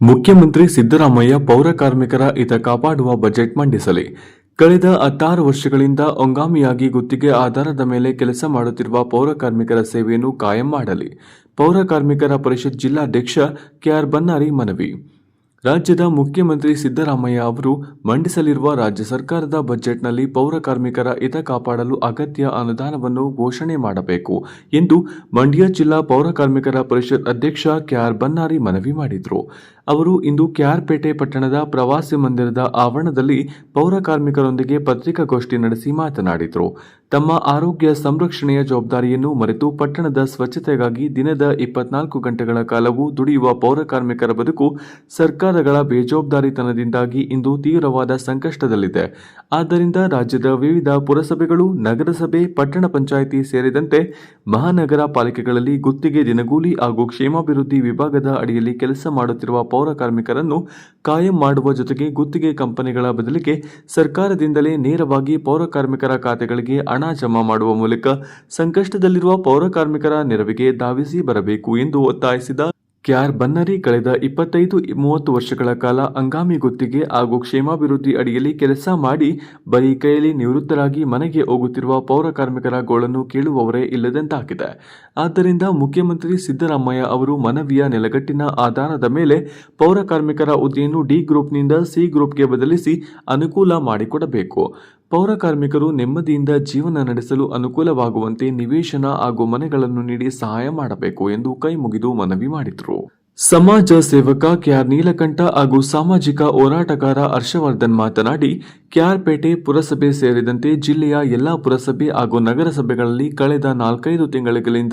ಮುಖ್ಯಮಂತ್ರಿ ಸಿದ್ದರಾಮಯ್ಯ ಪೌರ ಕಾರ್ಮಿಕರ ಹಿತ ಕಾಪಾಡುವ ಬಜೆಟ್ ಮಂಡಿಸಲಿ. ಕಳೆದ ಹತ್ತಾರು ವರ್ಷಗಳಿಂದ ಅಂಗಾಮಿಯಾಗಿ ಗುತ್ತಿಗೆ ಆಧಾರದ ಮೇಲೆ ಕೆಲಸ ಮಾಡುತ್ತಿರುವ ಪೌರ ಕಾರ್ಮಿಕರ ಸೇವೆಯನ್ನು ಕಾಯಂ ಮಾಡಲಿ. ಪೌರ ಕಾರ್ಮಿಕರ ಪರಿಷತ್ ಜಿಲ್ಲಾಧ್ಯಕ್ಷ ಕೆಆರ್ ಬನ್ನಾರಿ ಮನವಿ. ರಾಜ್ಯದ ಮುಖ್ಯಮಂತ್ರಿ ಸಿದ್ದರಾಮಯ್ಯ ಅವರು ಮಂಡಿಸಲಿರುವ ರಾಜ್ಯ ಸರ್ಕಾರದ ಬಜೆಟ್ನಲ್ಲಿ ಪೌರ ಕಾರ್ಮಿಕರ ಹಿತ ಕಾಪಾಡಲು ಅಗತ್ಯ ಅನುದಾನವನ್ನು ಘೋಷಣೆ ಮಾಡಬೇಕು ಎಂದು ಮಂಡ್ಯ ಜಿಲ್ಲಾ ಪೌರ ಕಾರ್ಮಿಕರ ಪರಿಷತ್ ಅಧ್ಯಕ್ಷ ಕೆಆರ್ ಬನ್ನಾರಿ ಮನವಿ ಮಾಡಿದರು. ಅವರು ಇಂದು ಕ್ಯಾರ್ಪೇಟೆ ಪಟ್ಟಣದ ಪ್ರವಾಸಿ ಮಂದಿರದ ಆವರಣದಲ್ಲಿ ಪೌರ ಕಾರ್ಮಿಕರೊಂದಿಗೆ ಪತ್ರಿಕಾಗೋಷ್ಠಿ ನಡೆಸಿ ಮಾತನಾಡಿದರು. ತಮ್ಮ ಆರೋಗ್ಯ ಸಂರಕ್ಷಣೆಯ ಜವಾಬ್ದಾರಿಯನ್ನು ಮರೆತು ಪಟ್ಟಣದ ಸ್ವಚ್ಛತೆಗಾಗಿ ದಿನದ ಇಪ್ಪತ್ನಾಲ್ಕು ಗಂಟೆಗಳ ಕಾಲವೂ ದುಡಿಯುವ ಪೌರ ಕಾರ್ಮಿಕರ ಬದುಕು ಸರ್ಕಾರಗಳ ಬೇಜವಾಬ್ದಾರಿತನದಿಂದಾಗಿ ಇಂದು ತೀವ್ರವಾದ ಸಂಕಷ್ಟದಲ್ಲಿದೆ. ಆದ್ದರಿಂದ ರಾಜ್ಯದ ವಿವಿಧ ಪುರಸಭೆಗಳು, ನಗರಸಭೆ, ಪಟ್ಟಣ ಪಂಚಾಯಿತಿ ಸೇರಿದಂತೆ ಮಹಾನಗರ ಪಾಲಿಕೆಗಳಲ್ಲಿ ಗುತ್ತಿಗೆ ದಿನಗೂಲಿ ಹಾಗೂ ಕ್ಷೇಮಾಭಿವೃದ್ಧಿ ವಿಭಾಗದ ಅಡಿಯಲ್ಲಿ ಕೆಲಸ ಮಾಡುತ್ತಿರುವ ಪೌರ ಕಾರ್ಮಿಕರನ್ನು ಕಾಯಂ ಮಾಡುವ ಜೊತೆಗೆ ಗುತ್ತಿಗೆ ಕಂಪನಿಗಳ ಬದಲಿಗೆ ಸರ್ಕಾರದಿಂದಲೇ ನೇರವಾಗಿ ಪೌರ ಕಾರ್ಮಿಕರ ಖಾತೆಗಳಿಗೆ ಹಣ ಜಮಾ ಮಾಡುವ ಮೂಲಕ ಸಂಕಷ್ಟದಲ್ಲಿರುವ ಪೌರ ಕಾರ್ಮಿಕರ ನೆರವಿಗೆ ಧಾವಿಸಿ ಬರಬೇಕು ಎಂದು ಒತ್ತಾಯಿಸಿದ ಕೆಆರ್ ಬನ್ನರಿ ಕಳೆದ ಇಪ್ಪತ್ತೈದು ಮೂವತ್ತು ವರ್ಷಗಳ ಕಾಲ ಹಂಗಾಮಿ ಗುತ್ತಿಗೆ ಹಾಗೂ ಕ್ಷೇಮಾಭಿವೃದ್ಧಿ ಅಡಿಯಲ್ಲಿ ಕೆಲಸ ಮಾಡಿ, ಬರೀ ಕೈಯಲ್ಲಿ ನಿವೃತ್ತರಾಗಿ ಮನೆಗೆ ಹೋಗುತ್ತಿರುವ ಪೌರ ಕಾರ್ಮಿಕರ ಗೋಳನ್ನು ಕೇಳುವವರೇ ಇಲ್ಲದಂತಾಗಿದೆ. ಆದ್ದರಿಂದ ಮುಖ್ಯಮಂತ್ರಿ ಸಿದ್ದರಾಮಯ್ಯ ಅವರು ಮನವಿಯ ನೆಲಗಟ್ಟಿನ ಆಧಾರದ ಮೇಲೆ ಪೌರ ಕಾರ್ಮಿಕರ ಹುದ್ದೆಯನ್ನು ಡಿ ಗ್ರೂಪ್ನಿಂದ ಸಿ ಗ್ರೂಪ್ಗೆ ಬದಲಿಸಿ ಅನುಕೂಲ ಮಾಡಿಕೊಡಬೇಕು. ಪೌರ ಕಾರ್ಮಿಕರು ನೆಮ್ಮದಿಯಿಂದ ಜೀವನ ನಡೆಸಲು ಅನುಕೂಲವಾಗುವಂತೆ ನಿವೇಶನ ಹಾಗೂ ಮನೆಗಳನ್ನು ನೀಡಿ ಸಹಾಯ ಮಾಡಬೇಕು ಎಂದು ಕೈ ಮುಗಿದು ಮನವಿ ಮಾಡಿದರು. ಸಮಾಜ ಸೇವಕ ಕೆಆರ್ ನೀಲಕಂಠ ಹಾಗೂ ಸಾಮಾಜಿಕ ಹೋರಾಟಗಾರ ಹರ್ಷವರ್ಧನ್ ಮಾತನಾಡಿ ಕೆಆರ್ಪೇಟೆ ಪುರಸಭೆ ಸೇರಿದಂತೆ ಜಿಲ್ಲೆಯ ಎಲ್ಲಾ ಪುರಸಭೆ ಹಾಗೂ ನಗರಸಭೆಗಳಲ್ಲಿ ಕಳೆದ ನಾಲ್ಕೈದು ತಿಂಗಳಿಂದ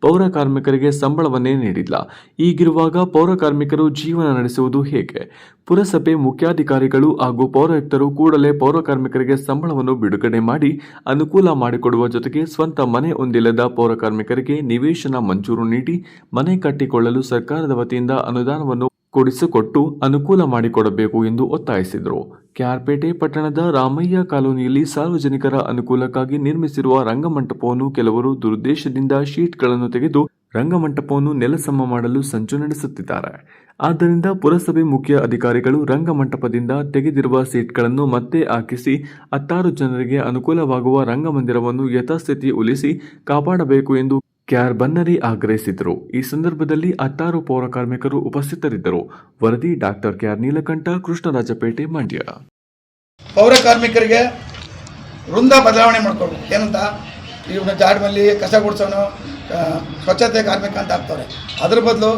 ಪೌರ ಕಾರ್ಮಿಕರಿಗೆ ಸಂಬಳವನ್ನೇ ನೀಡಿಲ್ಲ. ಈಗಿರುವಾಗ ಪೌರ ಕಾರ್ಮಿಕರು ಜೀವನ ನಡೆಸುವುದು ಹೇಗೆ? ಪುರಸಭೆ ಮುಖ್ಯಾಧಿಕಾರಿಗಳು ಹಾಗೂ ಪೌರಾಯುಕ್ತರು ಕೂಡಲೇ ಪೌರ ಕಾರ್ಮಿಕರಿಗೆ ಸಂಬಳವನ್ನು ಬಿಡುಗಡೆ ಮಾಡಿ ಅನುಕೂಲ ಮಾಡಿಕೊಡುವ ಜೊತೆಗೆ ಸ್ವಂತ ಮನೆ ಹೊಂದಿಲ್ಲದ ಪೌರ ಕಾರ್ಮಿಕರಿಗೆ ನಿವೇಶನ ಮಂಜೂರು ನೀಡಿ ಮನೆ ಕಟ್ಟಿಕೊಳ್ಳಲು ಸರ್ಕಾರದ ವತಿಯಿಂದ ಅನುದಾನವನ್ನು ಕೊಡಿಸಿಕೊಟ್ಟು ಅನುಕೂಲ ಮಾಡಿಕೊಡಬೇಕು ಎಂದು ಒತ್ತಾಯಿಸಿದರು. ಕ್ಯಾರ್ಪೇಟೆ ಪಟ್ಟಣದ ರಾಮಯ್ಯ ಕಾಲೋನಿಯಲ್ಲಿ ಸಾರ್ವಜನಿಕರ ಅನುಕೂಲಕ್ಕಾಗಿ ನಿರ್ಮಿಸಿರುವ ರಂಗಮಂಟಪವನ್ನು ಕೆಲವರು ದುರುದ್ದೇಶದಿಂದ ಶೀಟ್ಗಳನ್ನು ತೆಗೆದು ರಂಗಮಂಟಪವನ್ನು ನೆಲಸಮ ಮಾಡಲು ಸಂಚು ನಡೆಸುತ್ತಿದ್ದಾರೆ. ಆದ್ದರಿಂದ ಪುರಸಭೆ ಮುಖ್ಯ ಅಧಿಕಾರಿಗಳು ರಂಗಮಂಟಪದಿಂದ ತೆಗೆದಿರುವ ಸೀಟ್ಗಳನ್ನು ಮತ್ತೆ ಹಾಕಿಸಿ ಹತ್ತಾರು ಜನರಿಗೆ ಅನುಕೂಲವಾಗುವ ರಂಗಮಂದಿರವನ್ನು ಯಥಾಸ್ಥಿತಿ ಉಳಿಸಿ ಕಾಪಾಡಬೇಕು ಎಂದು ಕೆಆರ್ ಬನ್ನರಿ ಆಗ್ರಹಿಸಿದರು ಈ ಸಂದರ್ಭದಲ್ಲಿ ಹತ್ತಾರು ಪೌರ ಕಾರ್ಮಿಕರು ಉಪಸ್ಥಿತರಿದ್ದರು. ವರದಿ ಡಾಕ್ಟರ್ ಕೆಆರ್ ನೀಲಕಂಠ, ಕೃಷ್ಣರಾಜಪೇಟೆ, ಮಂಡ್ಯ. ಪೌರ ಕಾರ್ಮಿಕರಿಗೆ ವೃಂದ ಬದಲಾವಣೆ ಮಾಡ್ಕೊಳ್ಬೇಕು ಏನಂತ? ಇವನು ಜಾಡ್ಮಲ್ಲಿ ಕಸ ಗುಡಿಸೋನು ಸ್ವಚ್ಛತೆ ಕಾರ್ಮಿಕ ಅಂತ ಆಗ್ತವ್ರೆ. ಅದ್ರ ಬದಲು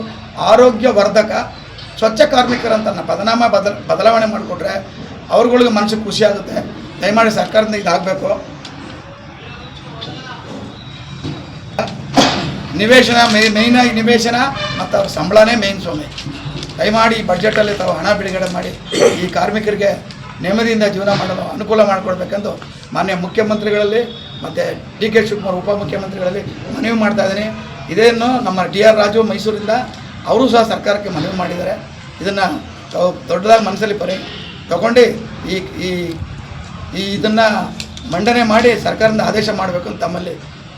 ಆರೋಗ್ಯ ವರ್ಧಕ, ಸ್ವಚ್ಛ ಕಾರ್ಮಿಕರಂತ ಪದನಾಮ ಬದಲ ಬದಲಾವಣೆ ಮಾಡಿಕೊಟ್ರೆ ಅವ್ರಗಳಿಗೆ ಮನಸ್ಸಿಗೆ ಖುಷಿ ಆಗುತ್ತೆ. ದಯಮಾಡಿ ಸರ್ಕಾರದಿಂದ ಇದಾಗಬೇಕು. ನಿವೇಶನ ಮೇ ಮೇಯ್ನಾಗಿ ನಿವೇಶನ ಮತ್ತು ಅವ್ರ ಸಂಬಳನೇ ಮೇಯ್ನ್ ಸ್ವಾಮಿ. ದಯಮಾಡಿ ಈ ಬಡ್ಜೆಟಲ್ಲಿ ತಾವು ಹಣ ಬಿಡುಗಡೆ ಮಾಡಿ, ಈ ಕಾರ್ಮಿಕರಿಗೆ ನೆಮ್ಮದಿಯಿಂದ ಜೀವನ ಮಾಡಲು ಅನುಕೂಲ ಮಾಡಿಕೊಡ್ಬೇಕೆಂದು ಮಾನ್ಯ ಮುಖ್ಯಮಂತ್ರಿಗಳಲ್ಲಿ, ಮತ್ತು ಡಿ ಕೆ ಶಿವಕುಮಾರ್ ಉಪಮುಖ್ಯಮಂತ್ರಿಗಳಲ್ಲಿ ಮನವಿ ಮಾಡ್ತಾ ಇದ್ದೀನಿ. ಇದೇನು ನಮ್ಮ ಡಿ ಆರ್ ರಾಜು ಮೈಸೂರಿಂದ ಅವರು ಸಹ ಸರ್ಕಾರಕ್ಕೆ ಮನವಿ ಮಾಡಿದ್ದಾರೆ. ಇದನ್ನು ತಾವು ದೊಡ್ಡದಾಗಿ ಮನಸ್ಸಲ್ಲಿ ಪರಿ ತಗೊಂಡು ಈ ಈ ಈ ಇದನ್ನು ಮಂಡನೆ ಮಾಡಿ ಸರ್ಕಾರದಿಂದ ಆದೇಶ ಮಾಡಬೇಕು ಅಂತ ತಮ್ಮಲ್ಲಿ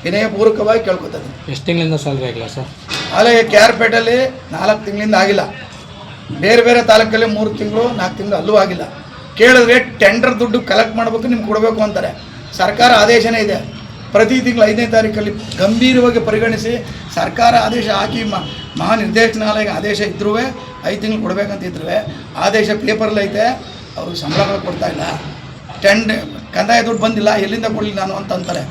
ವಿನಯಪೂರ್ವಕವಾಗಿ ಕೇಳ್ಕೊತಾ ಇದ್ದೀನಿ ಎಷ್ಟು ತಿಂಗಳಿಂದ ಸ್ಯಾಲ್ರಿ ಆಗಿಲ್ಲ ಸರ್ ಅಲ್ಲ ಕೆ ಆರ್ ಪೇಟೆಯಲ್ಲಿ ನಾಲ್ಕು ತಿಂಗಳಿಂದ ಆಗಿಲ್ಲ. ಬೇರೆ ಬೇರೆ ತಾಲೂಕಲ್ಲಿ ಮೂರು ತಿಂಗಳು ನಾಲ್ಕು ತಿಂಗಳು ಅಲ್ಲೂ ಆಗಿಲ್ಲ. ಕೇಳಿದ್ರೆ ಟೆಂಡರ್ ದುಡ್ಡು ಕಲೆಕ್ಟ್ ಮಾಡಬೇಕು ನಿಮ್ಗೆ ಕೊಡಬೇಕು ಅಂತಾರೆ. ಸರ್ಕಾರ ಆದೇಶನೇ ಇದೆ. ಪ್ರತಿ ತಿಂಗಳು ಐದನೇ ತಾರೀಕಲ್ಲಿ ಗಂಭೀರವಾಗಿ ಪರಿಗಣಿಸಿ ಸರ್ಕಾರ ಆದೇಶ ಹಾಕಿ ಮ ಮಹಾನಿರ್ದೇಶನಾಲಯ ಆದೇಶ ಇದ್ರೂ ಐದು ತಿಂಗಳು ಕೊಡಬೇಕಂತಿದ್ರು ಆದೇಶ ಪೇಪರ್ಲ್ಲಿ ಐತೆ ಅವ್ರಿಗೆ ಸಂಬಳಗಳು ಕೊಡ್ತಾ ಇಲ್ಲ. ಟೆಂಡ್ ಕಂದಾಯ ದುಡ್ಡು ಬಂದಿಲ್ಲ ಎಲ್ಲಿಂದ ಕೊಡಲಿ ನಾನು ಅಂತ ಅಂತಾರೆ.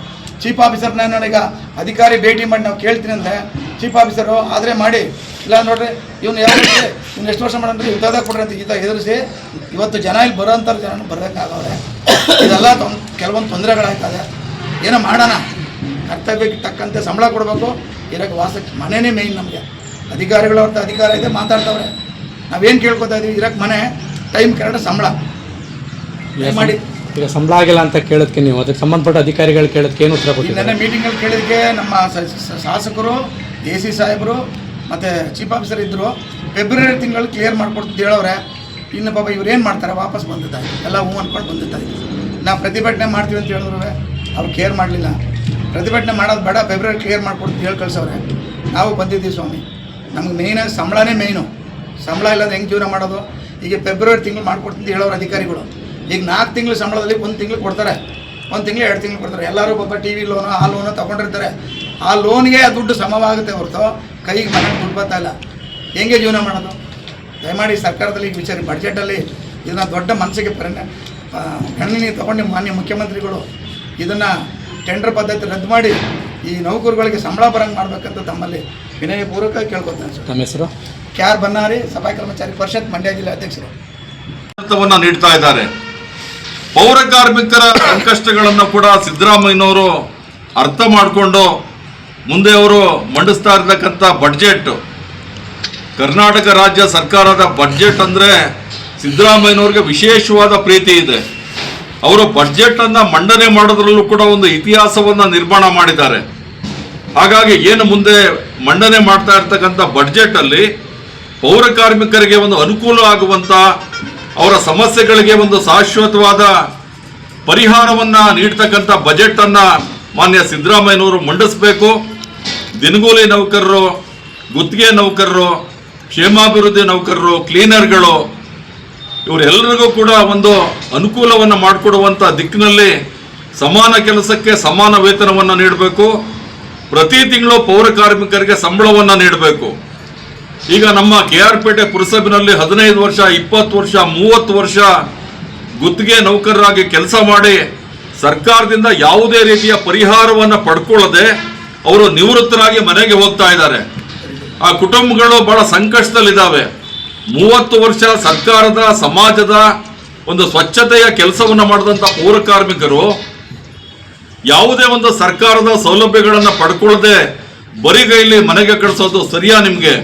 ಚೀಫ್ ಆಫೀಸರ್ನ ನನಗೆ ಅಧಿಕಾರಿ ಭೇಟಿ ಮಾಡಿ ನಾವು ಕೇಳ್ತೀನಿ ಅಂದರೆ ಚೀಫ್ ಆಫೀಸರು ಆದರೆ ಮಾಡಿ. ಇಲ್ಲ ನೋಡ್ರಿ ಇವ್ನು ಯಾವ ಇವ್ನು ಎಷ್ಟು ವರ್ಷ ಮಾಡಂದ್ರೆ ಯುದ್ಧದಾಗ ಕೊಡ್ರಿ ಅಂತ ಈತ ಹೆದರಿಸಿ. ಇವತ್ತು ಜನ ಇಲ್ಲಿ ಬರೋಂಥ ಜನ ಬರೋಕ್ಕಾಗವ್ರೆ ಇದೆಲ್ಲ ತೊಂದ್ ಕೆಲವೊಂದು ತೊಂದರೆಗಳಾಗ್ತದೆ ಏನೋ ಮಾಡೋಣ. ಕರ್ತವ್ಯಕ್ಕೆ ತಕ್ಕಂತೆ ಸಂಬಳ ಕೊಡಬೇಕು. ಇರೋಕ್ಕೆ ವಾಸಕ್ಕೆ ಮನೆಯೇ ಮೇಯ್ನ್ ನಮಗೆ. ಅಧಿಕಾರಿಗಳು ಅವ್ರದ್ದು ಅಧಿಕಾರ ಇದೆ ಮಾತಾಡ್ತವ್ರೆ. ನಾವೇನು ಕೇಳ್ಕೊತಾ ಇದೀವಿ ಇರೋಕ್ಕೆ ಮನೆ ಟೈಮ್ ಕರೆಕ್ಟ್ ಸಂಬಳ. ಮಾಡಿ. ಈಗ ಸಂಬಳ ಆಗಿಲ್ಲ ಅಂತ ಕೇಳೋದಕ್ಕೆ ನೀವು ಅದಕ್ಕೆ ಸಂಬಂಧಪಟ್ಟ ಅಧಿಕಾರಿಗಳು ಕೇಳೋದಕ್ಕೆ ಏನು ಉತ್ತರ ಕೊಟ್ಟಿದ್ದಾರೆ? ಮೀಟಿಂಗ್ ಮೀಟಿಂಗಲ್ಲಿ ಕೇಳಿದಕ್ಕೆ ನಮ್ಮ ಸ- ಸ- ಶಾಸಕರು ಎ ಸಿ ಸಾಹೇಬರು ಮತ್ತು ಚೀಫ್ ಆಫೀಸರ್ ಇದ್ದರು ಫೆಬ್ರವರಿ ತಿಂಗಳು ಕ್ಲಿಯರ್ ಮಾಡಿಕೊಡ್ತಿದ್ದು ಹೇಳೋರೆ ಇನ್ನು ಪಾಪ ಇವ್ರು ಏನು ಮಾಡ್ತಾರೆ ವಾಪಸ್ ಬಂದಿದ್ದಾರೆ ಎಲ್ಲ ಹೂ ಅಂದ್ಕೊಂಡು ಬಂದಿದ್ದಾರೆ ನಾವು ಪ್ರತಿಭಟನೆ ಮಾಡ್ತೀವಿ ಅಂತ ಹೇಳಿದ್ರು ಅವ್ರು ಕೇರ್ ಮಾಡಲಿಲ್ಲ. ಪ್ರತಿಭಟನೆ ಮಾಡೋದು ಬೇಡ ಫೆಬ್ರವರಿ ಕ್ಲಿಯರ್ ಮಾಡ್ಕೊಡ್ತು ಹೇಳಿ ಕಳ್ಸವ್ರೆ. ನಾವು ಬಂದಿದ್ದೀವಿ ಸ್ವಾಮಿ. ನಮ್ಗೆ ಮೇಯ್ನಾಗಿ ಸಂಬಳನೇ ಮೇಯ್ನು ಸಂಬಳ ಇಲ್ಲದ ಹೆಂಗೆ ಜೀವನ ಮಾಡೋದು? ಈಗ ಫೆಬ್ರವರಿ ತಿಂಗಳು ಮಾಡ್ಕೊಡ್ತೀನಿ ಹೇಳೋರು ಅಧಿಕಾರಿಗಳು. ಈಗ ನಾಲ್ಕು ತಿಂಗಳು ಸಂಬಳದಲ್ಲಿ ಒಂದು ತಿಂಗಳು ಕೊಡ್ತಾರೆ. ಒಂದು ತಿಂಗಳು ಎರಡು ತಿಂಗಳು ಕೊಡ್ತಾರೆ. ಎಲ್ಲರೂ ಪಾಪ ಟಿ ವಿ ಲೋನು ಆ ಲೋನು ತೊಗೊಂಡಿರ್ತಾರೆ. ಆ ಲೋನ್ಗೆ ಆ ದುಡ್ಡು ಸಮವಾಗುತ್ತೆ ಹೊರತು ಕೈಗೆ ಮನೆಗೆ ದುಡ್ಡು ಬರ್ತಾ ಇಲ್ಲ. ಹೆಂಗೆ ಜೀವನ ಮಾಡೋದು? ದಯಮಾಡಿ ಸರ್ಕಾರದಲ್ಲಿ ಈ ವಿಚಾರ ಬಡ್ಜೆಟಲ್ಲಿ ಇದನ್ನು ದೊಡ್ಡ ಮನಸ್ಸಿಗೆ ಪರಿಣ ಗಣನೀಯ ಗಣನೆ ತಗೊಂಡು ಮಾನ್ಯ ಮುಖ್ಯಮಂತ್ರಿಗಳು ಇದನ್ನು ಟೆಂಡರ್ ಪದ್ಧತಿ ರದ್ದು ಮಾಡಿ ಈ ನೌಕರುಗಳಿಗೆ ಸಂಬಳ ಬರಂಗೆ ಮಾಡಬೇಕಂತ ತಮ್ಮಲ್ಲಿ ವಿನಯಪೂರ್ವಕ ಕೇಳ್ಕೊತಾನೆ ಸರ್. ನಮ್ಮ ಹೆಸರು? ಕೆ ಆರ್ ಬನ್ನಾರಿ ಸಭಾ ಕರ್ಮಚಾರಿ ಪರಿಷತ್ ಮಂಡ್ಯ ಜಿಲ್ಲಾ ಅಧ್ಯಕ್ಷರು. ನೀಡ್ತಾ ಇದ್ದಾರೆ. ಪೌರ ಕಾರ್ಮಿಕರ ಸಂಕಷ್ಟಗಳನ್ನು ಕೂಡ ಸಿದ್ದರಾಮಯ್ಯನವರು ಅರ್ಥ ಮಾಡಿಕೊಂಡು ಮುಂದೆ ಅವರು ಮಂಡಿಸ್ತಾ ಇರತಕ್ಕಂಥ ಬಡ್ಜೆಟ್. ಕರ್ನಾಟಕ ರಾಜ್ಯ ಸರ್ಕಾರದ ಬಡ್ಜೆಟ್ ಅಂದರೆ ಸಿದ್ದರಾಮಯ್ಯನವ್ರಿಗೆ ವಿಶೇಷವಾದ ಪ್ರೀತಿ ಇದೆ. ಅವರು ಬಡ್ಜೆಟ್ ಅನ್ನ ಮಂಡನೆ ಮಾಡೋದ್ರಲ್ಲೂ ಕೂಡ ಒಂದು ಇತಿಹಾಸವನ್ನ ನಿರ್ಮಾಣ ಮಾಡಿದ್ದಾರೆ. ಹಾಗಾಗಿ ಏನು ಮುಂದೆ ಮಂಡನೆ ಮಾಡ್ತಾ ಇರ್ತಕ್ಕಂಥ ಬಡ್ಜೆಟ್ ಅಲ್ಲಿ ಪೌರ ಕಾರ್ಮಿಕರಿಗೆ ಒಂದು ಅನುಕೂಲ ಆಗುವಂತ ಅವರ ಸಮಸ್ಯೆಗಳಿಗೆ ಒಂದು ಶಾಶ್ವತವಾದ ಪರಿಹಾರವನ್ನ ನೀಡ್ತಕ್ಕಂಥ ಬಜೆಟ್ ಅನ್ನ ಮಾನ್ಯ ಸಿದ್ದರಾಮಯ್ಯನವರು ಮಂಡಿಸಬೇಕು. ದಿನಗೂಲಿ ನೌಕರರು, ಗುತ್ತಿಗೆ ನೌಕರರು, ಕ್ಷೇಮಾಭಿವೃದ್ಧಿ ನೌಕರರು ಕ್ಲೀನರ್ಗಳು ಇವರೆಲ್ಲರಿಗೂ ಕೂಡ ಒಂದು ಅನುಕೂಲವನ್ನು ಮಾಡಿಕೊಡುವಂಥ ದಿಕ್ಕಿನಲ್ಲಿ ಸಮಾನ ಕೆಲಸಕ್ಕೆ ಸಮಾನ ವೇತನವನ್ನು ನೀಡಬೇಕು. ಪ್ರತಿ ತಿಂಗಳು ಪೌರ ಕಾರ್ಮಿಕರಿಗೆ ಸಂಬಳವನ್ನು ನೀಡಬೇಕು. ಈಗ ನಮ್ಮ ಕೆ ಆರ್ ಪೇಟೆ ಪುರಸಭೆಯಲ್ಲಿ ಹದಿನೈದು ವರ್ಷ, ಇಪ್ಪತ್ತು ವರ್ಷ, ಮೂವತ್ತು ವರ್ಷ ಗುತ್ತಿಗೆ ನೌಕರರಾಗಿ ಕೆಲಸ ಮಾಡಿ ಸರ್ಕಾರದಿಂದ ಯಾವುದೇ ರೀತಿಯ ಪರಿಹಾರವನ್ನು ಪಡ್ಕೊಳ್ಳದೆ ಅವರು ನಿವೃತ್ತರಾಗಿ ಮನೆಗೆ ಹೋಗ್ತಾ ಇದ್ದಾರೆ. ಆ ಕುಟುಂಬಗಳು ಬಹಳ ಸಂಕಷ್ಟದಲ್ಲಿದ್ದಾವೆ. ಮೂವತ್ತು ವರ್ಷ ಸರ್ಕಾರದ, ಸಮಾಜದ ಒಂದು ಸ್ವಚ್ಛತೆಯ ಕೆಲಸವನ್ನು ಮಾಡಿದಂಥ ಪೌರ ಕಾರ್ಮಿಕರು ಯಾವುದೇ ಒಂದು ಸರ್ಕಾರದ ಸೌಲಭ್ಯಗಳನ್ನು ಪಡ್ಕೊಳ್ಳದೆ ಬರಿಗೈಲಿ ಮನೆಗೆ ಕಳಿಸೋದು ಸರಿಯಾ ನಿಮಗೆ?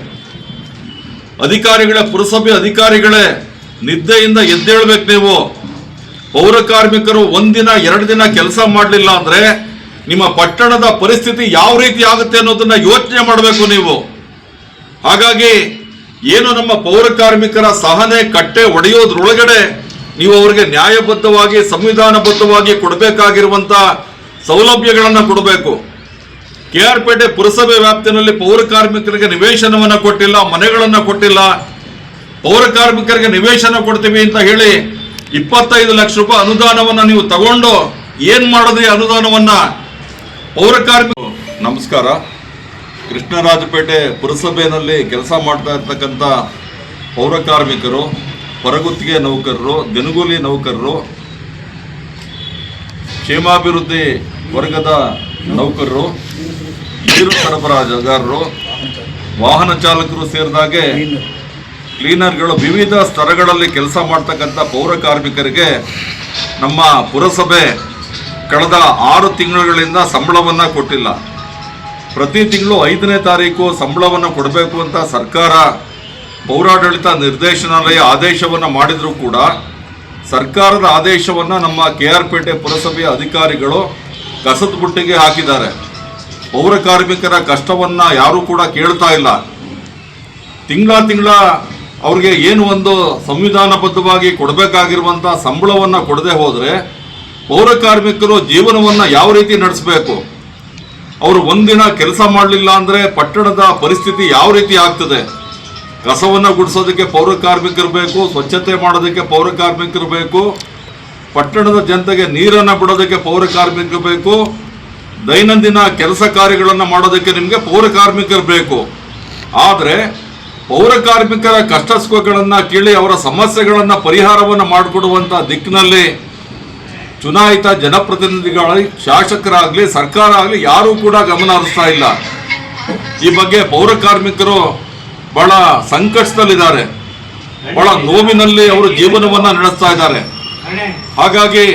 ಅಧಿಕಾರಿಗಳೇ ಪುರಸಭೆ ಅಧಿಕಾರಿಗಳೇ, ನಿದ್ದೆಯಿಂದ ಎದ್ದೇಳ್ಬೇಕು ನೀವು. ಪೌರ ಕಾರ್ಮಿಕರು ಒಂದಿನ, ಎರಡು ದಿನ ಕೆಲಸ ಮಾಡಲಿಲ್ಲ ಅಂದ್ರೆ ನಿಮ್ಮ ಪಟ್ಟಣದ ಪರಿಸ್ಥಿತಿ ಯಾವ ರೀತಿ ಆಗುತ್ತೆ ಅನ್ನೋದನ್ನ ಯೋಚನೆ ಮಾಡಬೇಕು ನೀವು. ಹಾಗಾಗಿ ಏನು ನಮ್ಮ ಪೌರ ಕಾರ್ಮಿಕರ ಸಹನೆ, ಕಟ್ಟೆ ಒಡೆಯೋದ್ರೊಳಗಡೆ ನೀವು ಅವರಿಗೆ ನ್ಯಾಯಬದ್ಧವಾಗಿ, ಸಂವಿಧಾನಬದ್ಧವಾಗಿ ಕೊಡಬೇಕಾಗಿರುವಂತ ಸೌಲಭ್ಯಗಳನ್ನು ಕೊಡಬೇಕು. ಕೆ ಆರ್ ಪೇಟೆ ಪುರಸಭೆ ವ್ಯಾಪ್ತಿಯಲ್ಲಿ ಪೌರ ಕಾರ್ಮಿಕರಿಗೆ ನಿವೇಶನವನ್ನು ಕೊಟ್ಟಿಲ್ಲ, ಮನೆಗಳನ್ನು ಕೊಟ್ಟಿಲ್ಲ. ಪೌರ ಕಾರ್ಮಿಕರಿಗೆ ನಿವೇಶನ ಕೊಡ್ತೀವಿ ಅಂತ ಹೇಳಿ ಇಪ್ಪತ್ತೈದು ಲಕ್ಷ ರೂಪಾಯಿ ಅನುದಾನವನ್ನು ನೀವು ತಗೊಂಡು ಏನ್ ಮಾಡಿದ್ರಿ ಅನುದಾನವನ್ನ ಪೌರ ಕಾರ್ಮಿಕ ನಮಸ್ಕಾರ. ಕೃಷ್ಣರಾಜಪೇಟೆ ಪುರಸಭೆಯಲ್ಲಿ ಕೆಲಸ ಮಾಡ್ತಾ ಇರ್ತಕ್ಕಂಥ ಪೌರ ಕಾರ್ಮಿಕರು, ಹೊರಗುತ್ತಿಗೆ ನೌಕರರು, ದಿನಗೂಲಿ ನೌಕರರು, ಕ್ಷೇಮಾಭಿವೃದ್ಧಿ ವರ್ಗದ ನೌಕರರು ನೀರು ಸರಬರಾಜುಗಾರರು ವಾಹನ ಚಾಲಕರು ಸೇರಿದಾಗೆ ಕ್ಲೀನರ್ಗಳು ವಿವಿಧ ಸ್ತರಗಳಲ್ಲಿ ಕೆಲಸ ಮಾಡ್ತಕ್ಕಂಥ ಪೌರ ಕಾರ್ಮಿಕರಿಗೆ ನಮ್ಮ ಪುರಸಭೆ ಕಳೆದ ಆರು ತಿಂಗಳುಗಳಿಂದ ಸಂಬಳವನ್ನು ಕೊಟ್ಟಿಲ್ಲ. ಪ್ರತಿ ತಿಂಗಳು ಐದನೇ ತಾರೀಕು ಸಂಬಳವನ್ನು ಕೊಡಬೇಕು ಅಂತ ಸರ್ಕಾರ ಪೌರಾಡಳಿತ ನಿರ್ದೇಶನಾಲಯ ಆದೇಶವನ್ನು ಮಾಡಿದರೂ ಕೂಡ ಸರ್ಕಾರದ ಆದೇಶವನ್ನು ನಮ್ಮ ಕೆ ಆರ್ ಪೇಟೆ ಪುರಸಭೆಯ ಅಧಿಕಾರಿಗಳು ಕಸದ ಬುಟ್ಟಿಗೆ ಹಾಕಿದ್ದಾರೆ. ಪೌರ ಕಾರ್ಮಿಕರ ಕಷ್ಟವನ್ನು ಯಾರೂ ಕೂಡ ಕೇಳ್ತಾ ಇಲ್ಲ. ತಿಂಗಳ ತಿಂಗಳ ಅವ್ರಿಗೆ ಏನು ಒಂದು ಸಂವಿಧಾನಬದ್ಧವಾಗಿ ಕೊಡಬೇಕಾಗಿರುವಂಥ ಸಂಬಳವನ್ನು ಕೊಡದೆ ಹೋದರೆ ಪೌರ ಕಾರ್ಮಿಕರು ಜೀವನವನ್ನು ಯಾವ ರೀತಿ ನಡೆಸಬೇಕು? ಅವರು ಒಂದಿನ ಕೆಲಸ ಮಾಡಲಿಲ್ಲ ಅಂದರೆ ಪಟ್ಟಣದ ಪರಿಸ್ಥಿತಿ ಯಾವ ರೀತಿ ಆಗ್ತದೆ? ಕಸವನ್ನು ಗುಡಿಸೋದಕ್ಕೆ ಪೌರ ಕಾರ್ಮಿಕರು ಬೇಕು, ಸ್ವಚ್ಛತೆ ಮಾಡೋದಕ್ಕೆ ಪೌರ ಕಾರ್ಮಿಕರು ಬೇಕು, ಪಟ್ಟಣದ ಜನತೆಗೆ ನೀರನ್ನು ಬಿಡೋದಕ್ಕೆ ಪೌರ ಕಾರ್ಮಿಕರು ಬೇಕು ದೈನಂದಿನ ಕೆಲಸ ಕಾರ್ಯಗಳನ್ನು ಮಾಡೋದಕ್ಕೆ ನಿಮಗೆ ಪೌರ ಕಾರ್ಮಿಕರು ಬೇಕು. ಆದರೆ ಪೌರ ಕಾರ್ಮಿಕರ ಕಷ್ಟ ಸುಖಗಳನ್ನು ಕೇಳಿ ಅವರ ಸಮಸ್ಯೆಗಳನ್ನು ಪರಿಹಾರವನ್ನು ಮಾಡಿಕೊಡುವಂಥ ದಿಕ್ಕಿನಲ್ಲಿ ಚುನಾಯಿತ ಜನಪ್ರತಿನಿಧಿಗಳಾಗಿ ಶಾಸಕರಾಗಲಿ ಸರ್ಕಾರ ಆಗಲಿ ಯಾರೂ ಕೂಡ ಗಮನ ಹರಿಸ್ತಾ ಇಲ್ಲ. ಈ ಬಗ್ಗೆ ಪೌರ ಕಾರ್ಮಿಕರು ಬಹಳ ಸಂಕಷ್ಟದಲ್ಲಿದ್ದಾರೆ. ಬಹಳ ನೋವಿನಲ್ಲಿ ಅವರು ಜೀವನವನ್ನು ನಡೆಸ್ತಾ ಇದ್ದಾರೆ. ಹಾಗಾಗಿ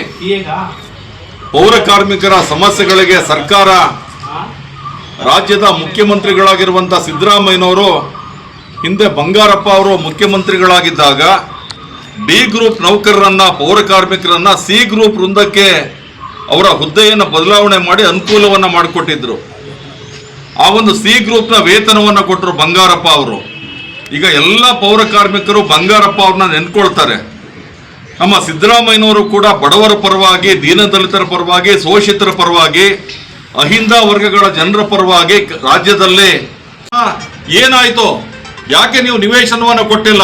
ಪೌರ ಕಾರ್ಮಿಕರ ಸಮಸ್ಯೆಗಳಿಗೆ ಸರ್ಕಾರ ರಾಜ್ಯದ ಮುಖ್ಯಮಂತ್ರಿಗಳಾಗಿರುವಂಥ ಸಿದ್ದರಾಮಯ್ಯನವರು, ಹಿಂದೆ ಬಂಗಾರಪ್ಪ ಅವರು ಮುಖ್ಯಮಂತ್ರಿಗಳಾಗಿದ್ದಾಗ ಬಿ ಗ್ರೂಪ್ ನೌಕರರನ್ನ, ಪೌರ ಕಾರ್ಮಿಕರನ್ನ ಸಿ ಗ್ರೂಪ್ ವೃಂದಕ್ಕೆ ಅವರ ಹುದ್ದೆಯನ್ನು ಬದಲಾವಣೆ ಮಾಡಿ ಅನುಕೂಲವನ್ನ ಮಾಡಿಕೊಟ್ಟಿದ್ರು. ಆ ಒಂದು ಸಿ ಗ್ರೂಪ್ನ ವೇತನವನ್ನು ಕೊಟ್ಟರು ಬಂಗಾರಪ್ಪ ಅವರು. ಈಗ ಎಲ್ಲ ಪೌರ ಕಾರ್ಮಿಕರು ಬಂಗಾರಪ್ಪ ಅವ್ರನ್ನ ನೆನ್ಕೊಳ್ತಾರೆ. ನಮ್ಮ ಸಿದ್ದರಾಮಯ್ಯನವರು ಕೂಡ ಬಡವರ ಪರವಾಗಿ, ದೀನದಲಿತರ ಪರವಾಗಿ ಶೋಷಿತರ ಪರವಾಗಿ, ಅಹಿಂದ ವರ್ಗಗಳ ಜನರ ಪರವಾಗಿ ರಾಜ್ಯದಲ್ಲಿ ಏನಾಯ್ತು? ಯಾಕೆ ನೀವು ನಿವೇಶನವನ್ನು ಕೊಟ್ಟಿಲ್ಲ?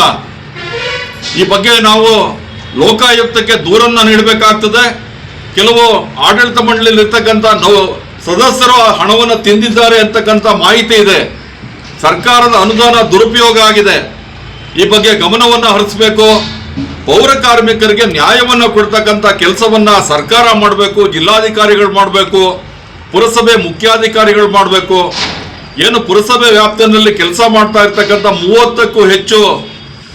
ಈ ಬಗ್ಗೆ ನಾವು ಲೋಕಾಯುಕ್ತಕ್ಕೆ ದೂರನ್ನ ನೀಡಬೇಕಾಗ್ತದೆ. ಕೆಲವು ಆಡಳಿತ ಮಂಡಳಿಯಲ್ಲಿ ಇರ್ತಕ್ಕಂಥ ಸದಸ್ಯರು ಹಣವನ್ನು ತಿಂದಿದ್ದಾರೆ ಅಂತಕ್ಕಂಥ ಮಾಹಿತಿ ಇದೆ. ಸರ್ಕಾರದ ಅನುದಾನ ದುರುಪಯೋಗ ಆಗಿದೆ. ಈ ಬಗ್ಗೆ ಗಮನವನ್ನು ಹರಿಸಬೇಕು. ಪೌರ ಕಾರ್ಮಿಕರಿಗೆ ನ್ಯಾಯವನ್ನು ಕೊಡ್ತಕ್ಕಂಥ ಕೆಲಸವನ್ನ ಸರ್ಕಾರ ಮಾಡಬೇಕು, ಜಿಲ್ಲಾಧಿಕಾರಿಗಳು ಮಾಡಬೇಕು, ಪುರಸಭೆ ಮುಖ್ಯಾಧಿಕಾರಿಗಳು ಮಾಡಬೇಕು. ಏನು ಪುರಸಭೆ ವ್ಯಾಪ್ತಿಯಲ್ಲಿ ಕೆಲಸ ಮಾಡ್ತಾ ಇರ್ತಕ್ಕಂಥ ಮೂವತ್ತಕ್ಕೂ ಹೆಚ್ಚು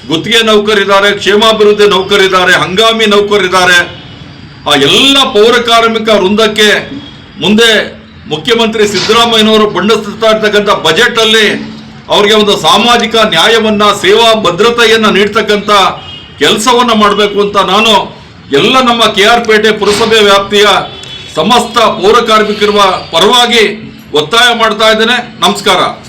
ಗುತ್ತಿಗೆ ನೌಕರಿದ್ದಾರೆ, ಕ್ಷೇಮಾಭಿವೃದ್ಧಿ ನೌಕರಿದ್ದಾರೆ, ಹಂಗಾಮಿ ನೌಕರಿದ್ದಾರೆ. ಆ ಎಲ್ಲ ಪೌರ ಕಾರ್ಮಿಕ ವೃಂದಕ್ಕೆ ಮುಂದೆ ಮುಖ್ಯಮಂತ್ರಿ ಸಿದ್ದರಾಮಯ್ಯನವರು ಬಣ್ಣಿಸ್ತಾ ಇರ್ತಕ್ಕಂಥ ಬಜೆಟ್ ಅಲ್ಲಿ ಅವರಿಗೆ ಒಂದು ಸಾಮಾಜಿಕ ನ್ಯಾಯವನ್ನ, ಸೇವಾ ಭದ್ರತೆಯನ್ನ ನೀಡ್ತಕ್ಕಂಥ ಕೆಲಸವನ್ನ ಮಾಡಬೇಕು ಅಂತ ನಾನು ಎಲ್ಲ ನಮ್ಮ ಕೆ ಆರ್ ಪೇಟೆ ಪುರಸಭೆ ವ್ಯಾಪ್ತಿಯ ಸಮಸ್ತ ಪೌರ ಕಾರ್ಮಿಕರ ಪರವಾಗಿ ಒತ್ತಾಯ ಮಾಡ್ತಾ ಇದ್ದೇನೆ. ನಮಸ್ಕಾರ.